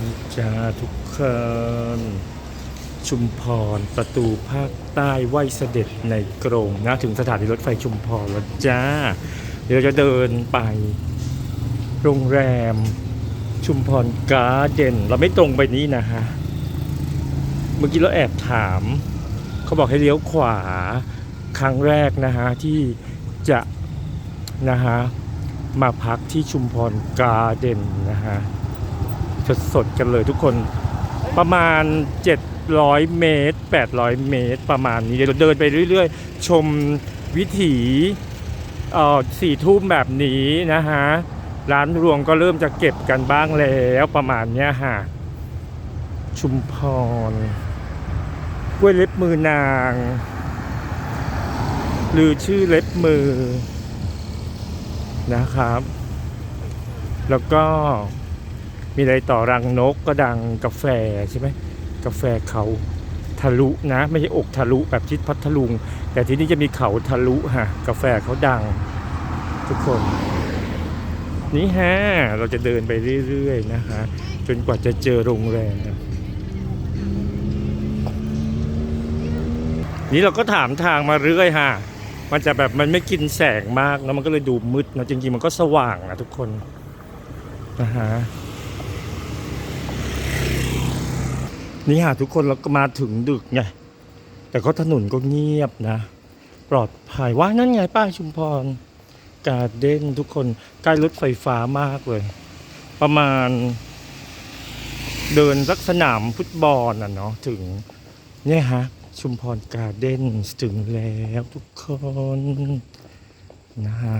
นี่จ้าทุกคนชุมพรประตูภาคใต้ไหวเสด็จในกรงนะถึงสถานีรถไฟชุมพรแล้วจ้า เดี๋ยวจะเดินไป โรงแรม ชุมพรการ์เดนเราไม่ตรงไปนี้นะฮะ เมื่อกี้เราแอบถาม เขาบอกให้เลี้ยวขวาครั้งแรกนะฮะ ที่จะนะฮะ มาพักที่ชุมพรการ์เดนนะฮะ สดๆกันเลยทุกคนประมาณ 700 เมตร 800 เมตร ประมาณนี้เดี๋ยวเดินไปเรื่อยๆ ชมวิถีอ่อสี่ทุ่มแบบนี้นะฮะ ร้านรวงก็เริ่มจะเก็บกันบ้างแล้วประมาณเนี้ยฮะชุมพรกล้วยเล็บมือนาง หรือชื่อเล็บมือนะครับ แล้วก็ มีอะไรต่อรังนกก็ดังกาแฟใช่ไหมกาแฟเขาทะลุนะ ไม่ใช่อกทะลุแบบที่พัทลุง แต่ที่นี่จะมีเขาทะลุฮะกาแฟเขาดัง ทุกคน นี่ฮะ เราจะเดินไปเรื่อยๆนะฮะจนกว่าจะเจอโรงแรมนี่เราก็ถามทางมาเรื่อยฮะมันจะแบบมันไม่กินแสงมากนะมันก็เลยดูมืดนะจริงๆมันก็สว่างนะทุกคนนะฮะ นี่หาทุกคนเราก็มาถึงดึกไง แต่ก็ถนนก็เงียบนะ ปลอดภัยว่านั่นไงป้าชุมพร การเด้นทุกคนใกล้รถไฟฟ้ามากเลย ประมาณ เดินสักสนามฟุตบอลน่ะเนาะถึง เนี่ยฮะ ชุมพรการเด้นถึงแล้วทุกคนนะฮะ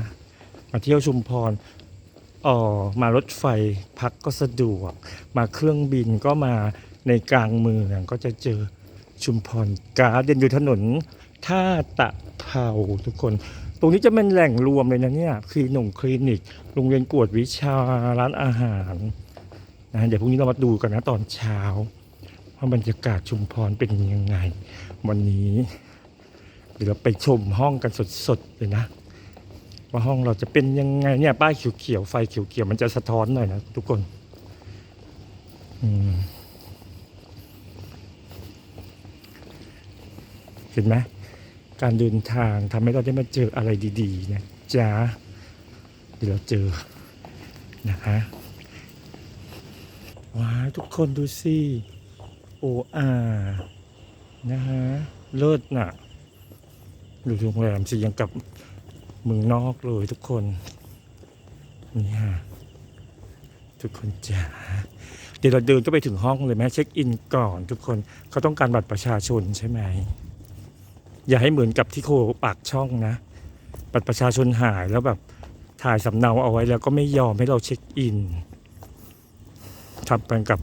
มาเที่ยวชุมพรออมารถไฟพักก็สะดวก มาเครื่องบินก็มา ในกลางเมืองก็จะเจอชุมพรการ์เดนอยู่ถนนท่าตะเภาทุกคน ตรงนี้จะเป็นแหล่งรวมเลยนะเนี่ยคลินิกคลินิก โรงเรียนกวดวิชาร้านอาหารนะเดี๋ยวพรุ่งนี้เรามาดูกันนะตอนเช้าว่าบรรยากาศชุมพรเป็นยังไง วันนี้เดี๋ยวเราไปชมห้องกันสดๆเลยนะ ว่าห้องเราจะเป็นยังไงเนี่ยป้ายเขียวๆไฟเขียวๆมันจะสะท้อนหน่อยนะทุกคน อืม เห็นไหมการเดินทางทำให้เราได้มาเจออะไรดีๆนะจ๊ะเดี๋ยวเราเจอนะฮะว้าทุกคนดูสิโออานะฮะเลิศน่ะดูโรงแรมสิยังกับเมืองนอกเลยทุกคนนี่ฮะทุกคนจ๋าเดี๋ยวเราเดินก็ไปถึงห้องเลยไหมเช็คอินก่อน ทุกคนเขาต้องการบัตรประชาชนใช่ไหม อย่าให้เหมือนกับที่โคปากช่องนะบัตรประชาชนหายแล้วแบบถ่ายสำเนาเอาไว้แล้วก็ไม่ยอมให้เราเช็คอินทำเป็นกับ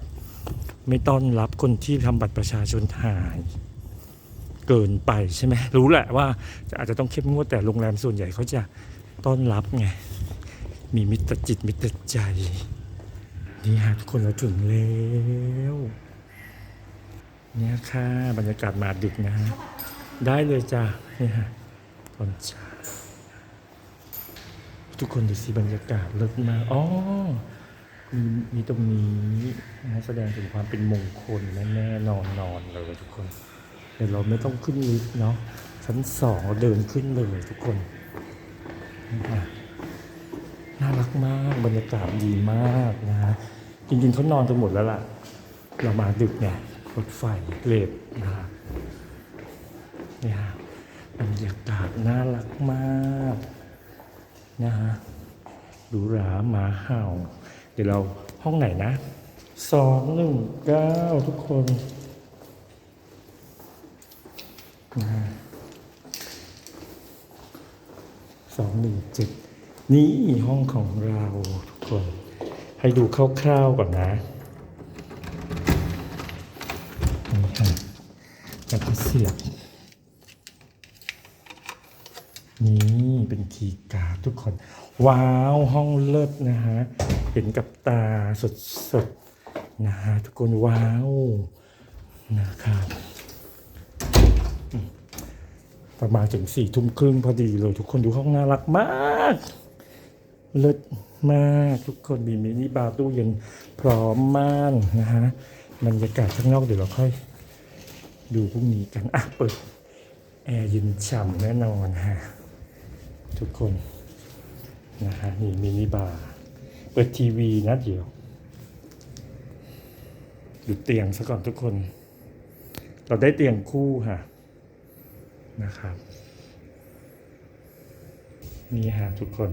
ไม่ต้อนรับคนที่ทำบัตรประชาชนหาย เกินไปใช่ไหมรู้แหละว่าจะอาจจะต้องเข้มงวดแต่โรงแรมส่วนใหญ่เขาจะต้อนรับไง มีมิตรจิตมิตรใจ นี่ฮะทุกคนเราถึงแล้ว เนี่ยค่ะ บรรยากาศมาดึกนะฮะ ได้เลยจ้ะนี่ฮะตอนเช้าทุกคนดูสิบรรยากาศเลิศมากอ๋อมีมีตรงนี้นะแสดงถึงความเป็นมงคลแน่แน่ๆนอนนอนเลยทุกคนเดี๋ยวเราไม่ต้องขึ้นลิฟต์เนาะชั้นสองเราเดินขึ้นเลยทุกคนนี่ฮะน่ารักมากบรรยากาศดีมากนะจริงๆเขานอนกันหมดแล้วล่ะ เรามาดึกไงรถไฟเลทนะฮะ เนี่ยบรรยากาศน่ารักมากนะฮะดูหราหมาเห่า เดี๋ยวเราห้องไหนนะสองหนึ่งเก้าทุกคนนะฮะสองหนึ่งเจ็ดนี่ห้องของเราทุกคน ให้ดูคร่าวๆก่อนนะนี่ฮะแล้วก็เสียบ นี่ เป็นคีย์การ์ดทุกคน ว้าวห้องเลิศนะฮะ เห็นกับตาสดๆนะฮะทุกคนว้าวนะครับประมาณถึงสี่ทุ่มครึ่งพอดีเลยทุกคนดูห้องน่ารักมาก เลิศมากทุกคนมีมินิบาร์ตู้เย็นพร้อมมากนะฮะบรรยากาศข้างนอกเดี๋ยวเราค่อย ดูพรุ่งนี้กันอะเปิดแอร์เย็นฉ่ำแน่นอนฮะ ทุกคนนะฮะนี่มินิบาร์เปิดทีวีนะเดี๋ยวดูเตียงซะก่อนทุกคน เราได้เตียงคู่ค่ะนะครับนี่ฮะทุกคน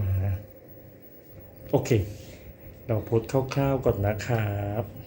นะฮะโอเค เราโพสคร่าวๆก่อนนะครับ